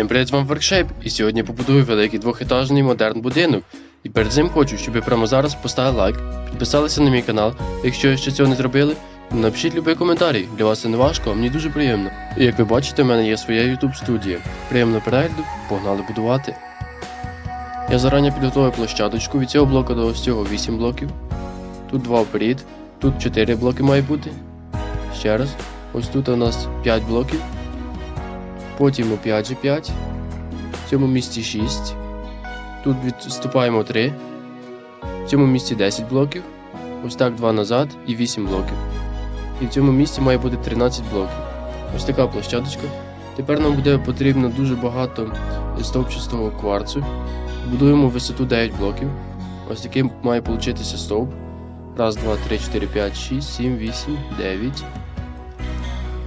Всім привіт, з вами Workshop, і сьогодні побудую великий двохетажний модерн будинок. І перед цим хочу, щоб ви прямо зараз поставили лайк, підписалися на мій канал. Якщо ще цього не зробили, напишіть любий коментарій. Для вас це не важко, а мені дуже приємно. І як ви бачите, в мене є своя YouTube студія. Приємно перегляду, погнали будувати. Я зарані підготував площадочку від цього блоку до ось цього 8 блоків. Тут 2 вперед, тут 4 блоки має бути. Ще раз. Ось тут у нас 5 блоків. Потім опять же 5. В цьому місці 6. Тут відступаємо 3. В цьому місці 10 блоків. Ось так 2 назад і 8 блоків. І в цьому місці має бути 13 блоків. Ось така площадочка. Тепер нам буде потрібно дуже багато стовпчастого кварцу. Будуємо висоту 9 блоків. Ось такий має получитися стовп. Раз, два, три, чотири, п'ять, шість, сім, вісім, дев'ять.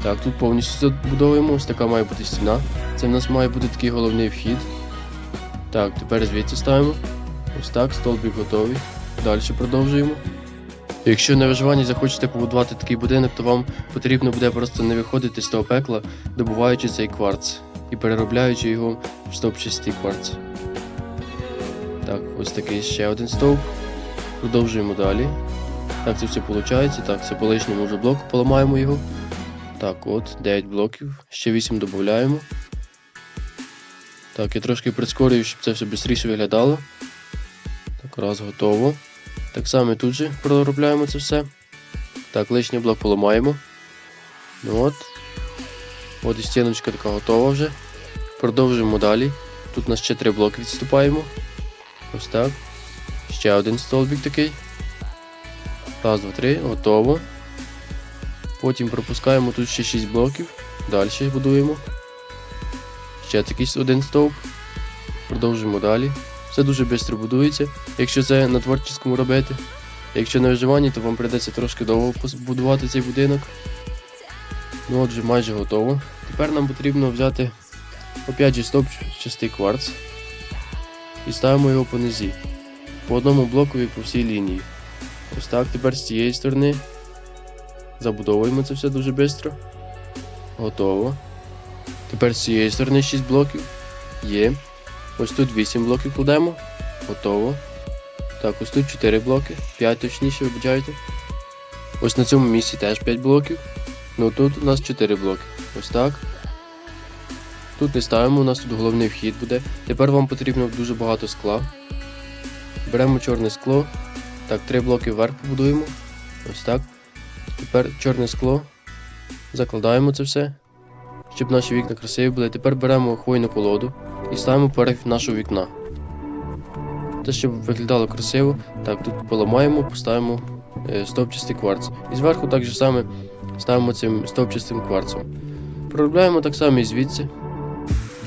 Так, тут повністю забудовуємо, ось така має бути стіна. Це в нас має бути такий головний вхід. Так, тепер звідси ставимо. Ось так, столбик готовий. Далі продовжуємо. Якщо на виживанні захочете побудувати такий будинок, то вам потрібно буде просто не виходити з того пекла, добуваючи цей кварц і переробляючи його в стовпчастий кварц. Так, ось такий ще один стовп. Продовжуємо далі. Так, це все виходить. Так, це по лишньому вже блоку, поламаємо його. Так, от, 9 блоків, ще 8 додаємо. Так, я трошки прискорюю, щоб це все швидше виглядало. Так, раз, готово. Так само тут же проробляємо це все. Так, лишній блок поламаємо. Ну от. От і стіночка така готова вже. Продовжуємо далі. Тут у нас ще 3 блоки відступаємо. Ось так. Ще один столбик такий. Раз, два, три, готово. Потім пропускаємо тут ще 6 блоків. Далі будуємо. Ще такий один стовп. Продовжуємо далі. Все дуже швидко будується, якщо це на творчому робити. Якщо на виживанні, то вам прийдеться трошки довго будувати цей будинок. Ну отже, майже готово. Тепер нам потрібно взяти опять же стовпчастий кварц і ставимо його по низі. По одному блокові по всій лінії. Ось так, тепер з цієї сторони. Забудовуємо це все дуже швидко. Готово. Тепер з цієї сторони 6 блоків. Є. Ось тут 8 блоків кладемо. Готово. Так, ось тут 4 блоки. 5 точніше, вибачайте. Ось на цьому місці теж 5 блоків. Ну тут у нас 4 блоки. Ось так. Тут не ставимо, у нас тут головний вхід буде. Тепер вам потрібно дуже багато скла. Беремо чорне скло. Так, 3 блоки вверх побудуємо. Ось так. Тепер чорне скло. Закладаємо це все, щоб наші вікна красиві були. Тепер беремо хвойну колоду і ставимо поверх нашого вікна. Те, щоб виглядало красиво, так, тут поламаємо, поставимо е, стовпчастий кварц. І зверху так же саме ставимо цим стовпчастим кварцем. Проробляємо так само і звідси.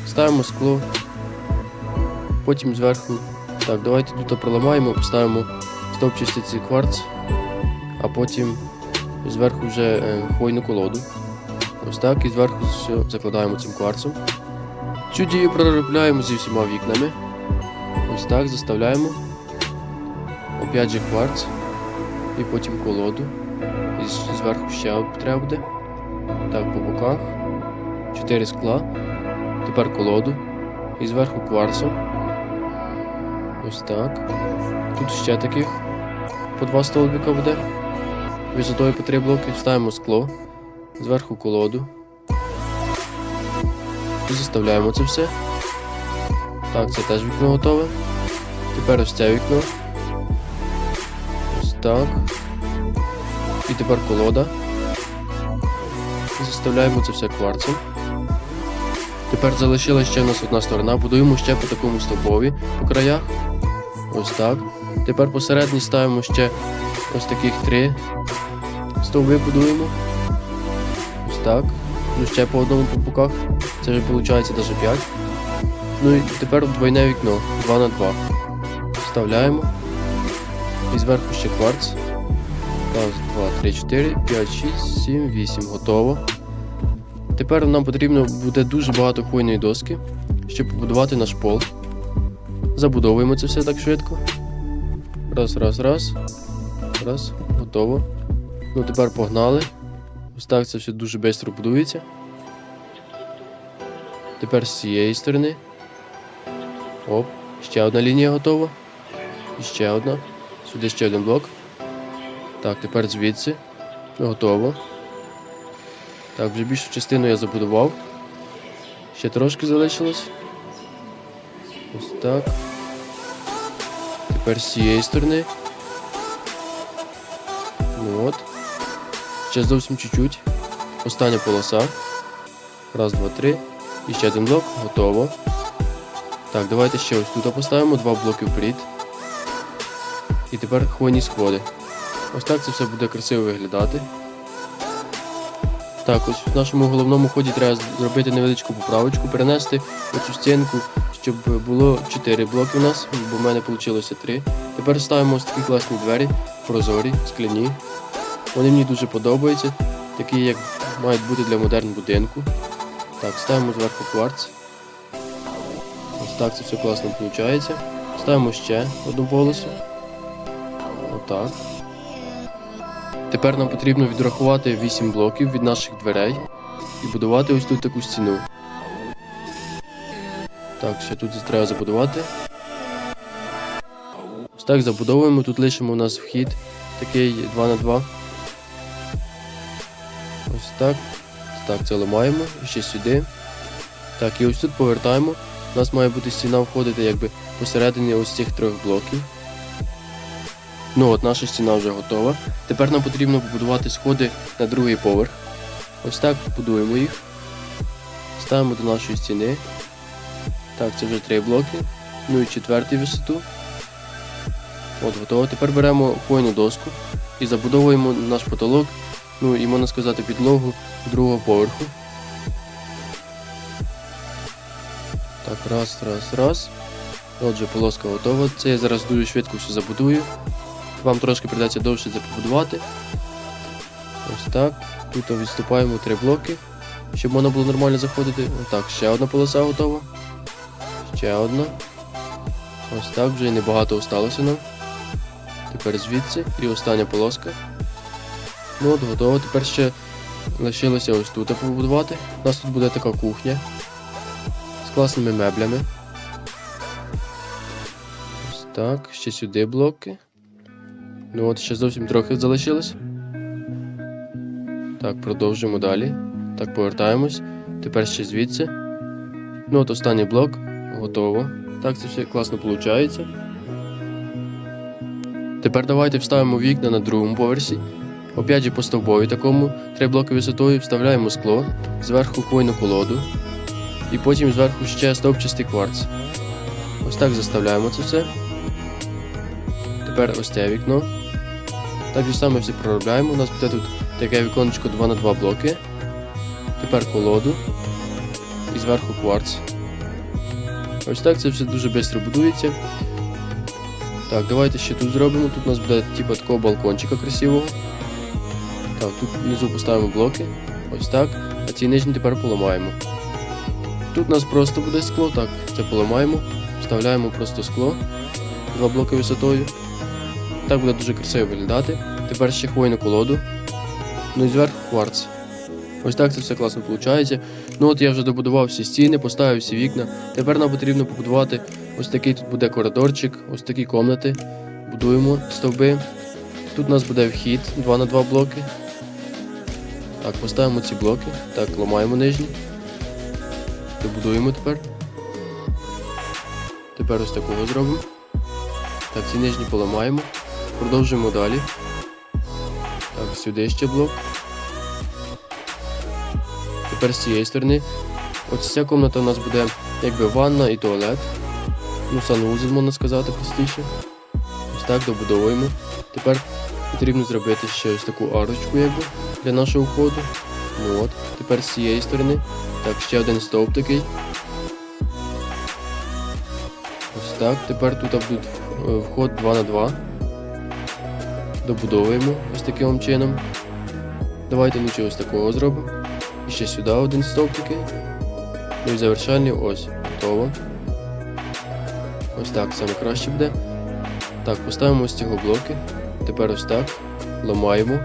Ставимо скло. Потім зверху. Так, давайте тут проламаємо, поставимо стовпчастий цей кварц, а потім зверху вже е, хвойну колоду. Ось так і зверху закладаємо цим кварцем. Цю дію проробляємо зі всіма вікнами. Ось так заставляємо. Опять же кварц. І потім колоду. І зверху ще треба буде. Так, по боках. Чотири скла. Тепер колоду. І зверху кварцом. Ось так. Тут ще таких по два столбика буде. Висотою по три блоки ставимо скло. Зверху колоду. І заставляємо це все. Так, це теж вікно готове. Тепер ось це вікно. Ось так. І тепер колода. І заставляємо це все кварцем. Тепер залишилась ще в нас одна сторона. Будуємо ще по такому стовпові по краях. Ось так. Тепер посередині ставимо ще ось таких три стовби будуємо. Ось так. Ну ще по одному по боках. Це вже виходить навіть 5. Ну і тепер двойне вікно 2 на 2 Вставляємо. І зверху ще кварц. Раз, два, три, чотири, п'ять, шість, сім, вісім. Готово. Тепер нам потрібно буде дуже багато хвойної доски, щоб побудувати наш пол. Забудовуємо це все так швидко. Раз, раз, раз. Раз, готово. Ну тепер погнали. Ось так це все дуже швидко будується. Тепер з цієї сторони. Оп, ще одна лінія готова. І ще одна. Сюди ще один блок. Так, тепер звідси. Готово. Так, вже більшу частину я забудував. Ще трошки залишилось. Ось так. Тепер з цієї сторони. Ну от. Ще зовсім чуть-чуть. Остання полоса. Раз, два, три. І ще один блок. Готово. Так, давайте ще ось тут поставимо два блоки вперед. І тепер хвойні сходи. Ось так це все буде красиво виглядати. Так, ось в нашому головному ході треба зробити невеличку поправочку, перенести оцю стінку, щоб було 4 блоки у нас, бо в мене вийшло 3. Тепер ставимо ось такі класні двері, прозорі, скляні. Вони мені дуже подобаються, такі як мають бути для модерн будинку. Так, ставимо зверху кварц. Ось так це все класно виходить. Ставимо ще одну полосу. Отак. Тепер нам потрібно відрахувати 8 блоків від наших дверей і будувати ось тут таку стіну. Так, ще тут треба забудувати. Ось так забудовуємо, тут лишимо у нас вхід такий 2 на 2 Ось так. Так, це ламаємо, ще сюди. Так, і ось тут повертаємо. У нас має бути стіна входити якби посередині ось цих трьох блоків. Ну от наша стіна вже готова. Тепер нам потрібно побудувати сходи на другий поверх. Ось так будуємо їх. Ставимо до нашої стіни. Так, це вже три блоки. Ну і четвертий висоту. От, готово. Тепер беремо хвойну доску і забудовуємо наш потолок, ну і можна сказати підлогу другого поверху. Так, раз, раз, раз. Отже, полоска готова. Це я зараз дуже швидко все забудую. Вам трошки придеться довше це побудувати. Ось так. Тут відступаємо три блоки, щоб можна було нормально заходити. Отак, ще одна полоса готова. Ще одна. Ось так, вже і небагато осталося нам. Тепер звідси і остання полоска. Ну от, готово. Тепер ще лишилося ось тут побудувати. У нас тут буде така кухня з класними меблями. Ось так, ще сюди блоки. Ну от ще зовсім трохи залишилось. Так, продовжимо далі. Так, повертаємось. Тепер ще звідси. Ну от останній блок. Готово. Так, це все класно виходить. Тепер давайте вставимо вікна на другому поверсі. Опять же по стовбові такому, три блоки висотою, вставляємо скло, зверху хвойну колоду. І потім зверху ще стовпчастий кварц. Ось так заставляємо це все. Тепер ось це вікно. Так же саме все проробляємо. У нас буде тут таке віконечко 2 на 2 блоки. Тепер колоду. І зверху кварц. Ось так це все дуже швидко будується. Так, давайте ще тут зробимо. Тут у нас буде типу такого балкончика красивого. Тут внизу поставимо блоки. Ось так. А ці нижні тепер поламаємо. Тут у нас просто буде скло, так, це поламаємо. Вставляємо просто скло. Два блоки висотою. Так буде дуже красиво виглядати. Тепер ще хвойну колоду. Ну і зверху кварц. Ось так це все класно виходить. Ну от я вже добудував всі стіни, поставив всі вікна. Тепер нам потрібно побудувати ось такий тут буде коридорчик, ось такі комнати. Будуємо стовби. Тут у нас буде вхід 2 на 2 блоки. Так, поставимо ці блоки. Так, ламаємо нижні. Добудуємо тепер. Тепер ось такого зробимо. Так, ці нижні поламаємо. Продовжуємо далі. Так, сюди ще блок. Тепер з цієї сторони. Ось ця кімната у нас буде якби ванна і туалет. Ну, санвузол, можна сказати, простіше. Ось так добудовуємо. Тепер потрібно зробити ще ось таку арочку якби, для нашого входу. Ну от. Тепер з цієї сторони. Так, ще один стовп такий. Ось так. Тепер тут буде е, вход 2 на 2 Добудовуємо ось таким чином. Давайте нічого ось такого зробимо. І ще сюди один стовп такий. Ну і завершальний ось. Готово. Ось так саме краще буде. Так, поставимо ось цього блоки. Тепер ось так. Ламаємо.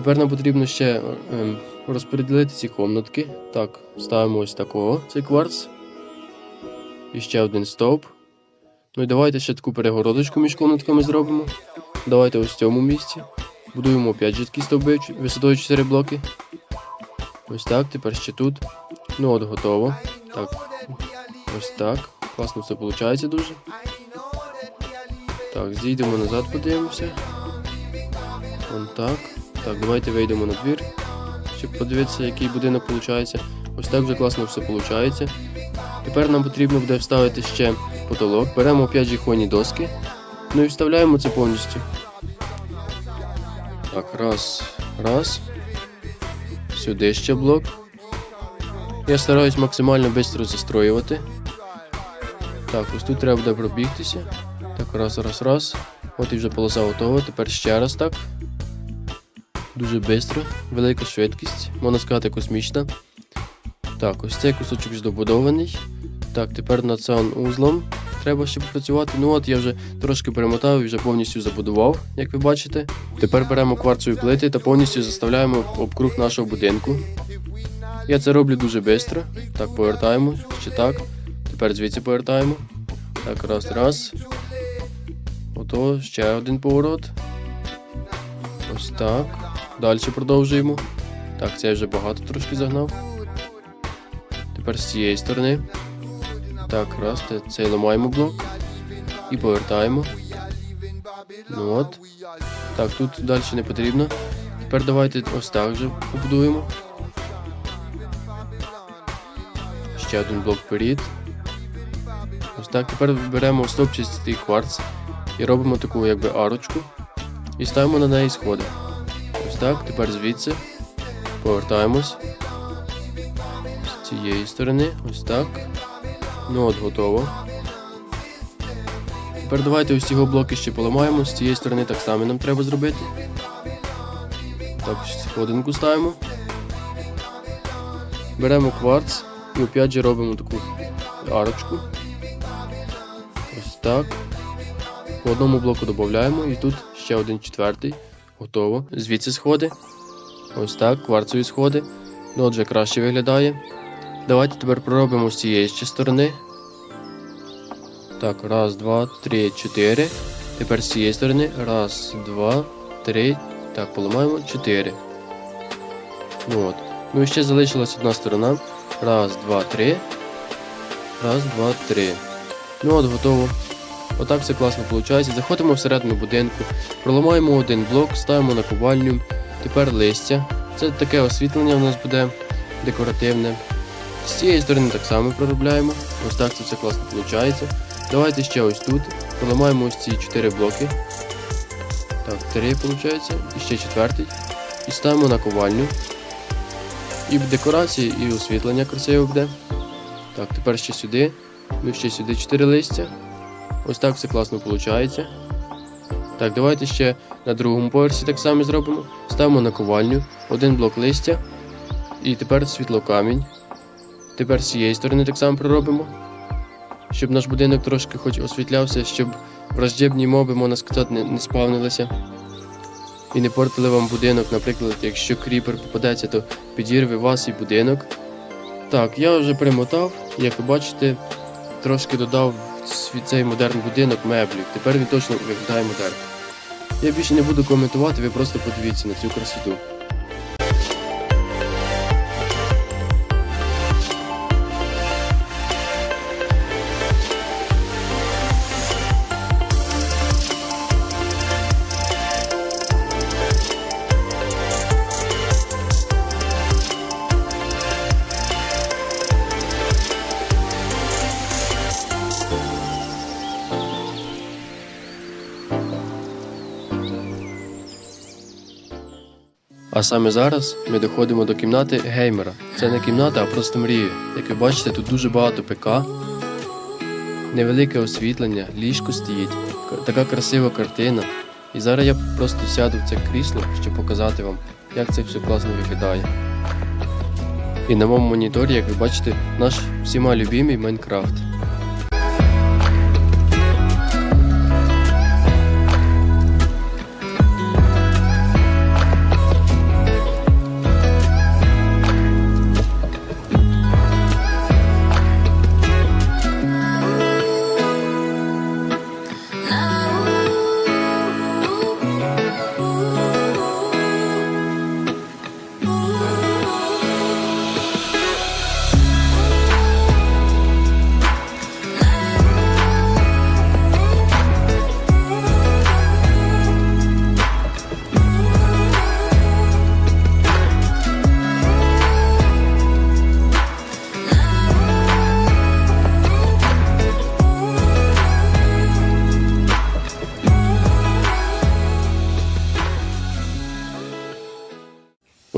Тепер нам потрібно ще ем, розподілити ці комнатки. Так, ставимо ось такого, цей кварц. І ще один стовп. Ну і давайте ще таку перегородочку між комнатками зробимо. Давайте ось в цьому місці. Будуємо опять же такі стовби висотою 4 блоки. Ось так, тепер ще тут. Ну от готово. Так. Ось так. Класно все виходить дуже. Так, зійдемо назад, подивимося. Вон так. Так, давайте вийдемо на двір, щоб подивитися, який будинок виходить. Ось так вже класно все виходить. Тепер нам потрібно буде вставити ще потолок. Беремо 5 жіхоні доски. Ну і вставляємо це повністю. Так, раз, раз. Сюди ще блок. Я стараюсь максимально швидко застроювати. Так, ось тут треба буде пробігтися. Так, раз, раз, раз. От і вже полоса готова. Тепер ще раз так. Дуже швидко, велика швидкість, можна сказати, космічна. Так, ось цей кусочок вже добудований. Так, тепер над узлом треба ще попрацювати. Ну от я вже трошки перемотав і вже повністю забудував, як ви бачите. Тепер беремо кварцові плити та повністю заставляємо об круг нашого будинку. Я це роблю дуже швидко. Так, повертаємо, ще так. Тепер звідси повертаємо. Так, раз, раз. Ото, ще один поворот. Ось так. Далі продовжуємо. Так, це я вже багато трошки загнав. Тепер з цієї сторони. Так, раз, цей ламаємо блок. І повертаємо. Ну от. Так, тут далі не потрібно. Тепер давайте ось так вже побудуємо. Ще один блок вперед. Ось так. Тепер беремо стовпчастий кварц і робимо таку якби арочку. І ставимо на неї сходи. Так, тепер звідси повертаємось з цієї сторони, ось так. Ну от готово. Тепер давайте ось його блоки ще поламаємо, з цієї сторони так само нам треба зробити. Так, сходинку ставимо. Беремо кварц і опять же робимо таку арочку. Ось так. По одному блоку додаємо і тут ще один четвертий. Готово. Звідси сходи. Ось так, кварцові сходи. Ну, отже, краще виглядає. Давайте тепер проробимо з цієї ще сторони. Так, раз, два, три, чотири. Тепер з цієї сторони. Раз, два, три. Так, поламаємо чотири. Ну от. Ну і ще залишилась одна сторона. Раз, два, три. Раз, два, три. Ну от, готово. Отак все класно виходить. Заходимо всередину будинку, проламаємо один блок, ставимо на ковальню. Тепер листя. Це таке освітлення у нас буде декоративне. З цієї сторони так само проробляємо. Ось так це все класно виходить. Давайте ще ось тут. Проламаємо ось ці 4 блоки. Так, 3 виходить. І ще четвертий. І ставимо на ковальню. І в декорації, і освітлення красиво буде. Так, тепер ще сюди. Ну ще сюди 4 листя. Ось так все класно виходить. Так, давайте ще на другому поверсі так само зробимо. Ставимо на ковальню, один блок листя. І тепер світлокамінь. Тепер з цієї сторони так само проробимо. Щоб наш будинок трошки хоч освітлявся, щоб враждебні моби, можна сказати, не, не спавнилися. І не портили вам будинок, наприклад, якщо кріпер попадеться, то підірве вас і будинок. Так, я вже примотав, як ви бачите, трошки додав свій цей модерн будинок меблів. Тепер він точно виглядає модерн. Я більше не буду коментувати, ви просто подивіться на цю красоту. А саме зараз ми доходимо до кімнати геймера. Це не кімната, а просто мрія. Як ви бачите, тут дуже багато ПК, невелике освітлення, ліжко стоїть, така красива картина. І зараз я просто сяду в це крісло, щоб показати вам, як це все класно виглядає. І на моєму моніторі, як ви бачите, наш всіма любимий Майнкрафт.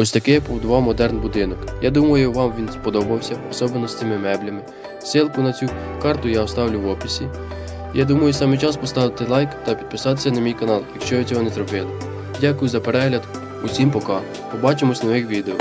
Ось такий побудував модерн будинок. Я думаю, вам він сподобався, особливо з цими меблями. Силку на цю карту я оставлю в описі. Я думаю, саме час поставити лайк та підписатися на мій канал, якщо ви цього не зробили. Дякую за перегляд. Усім пока. Побачимось в нових відео.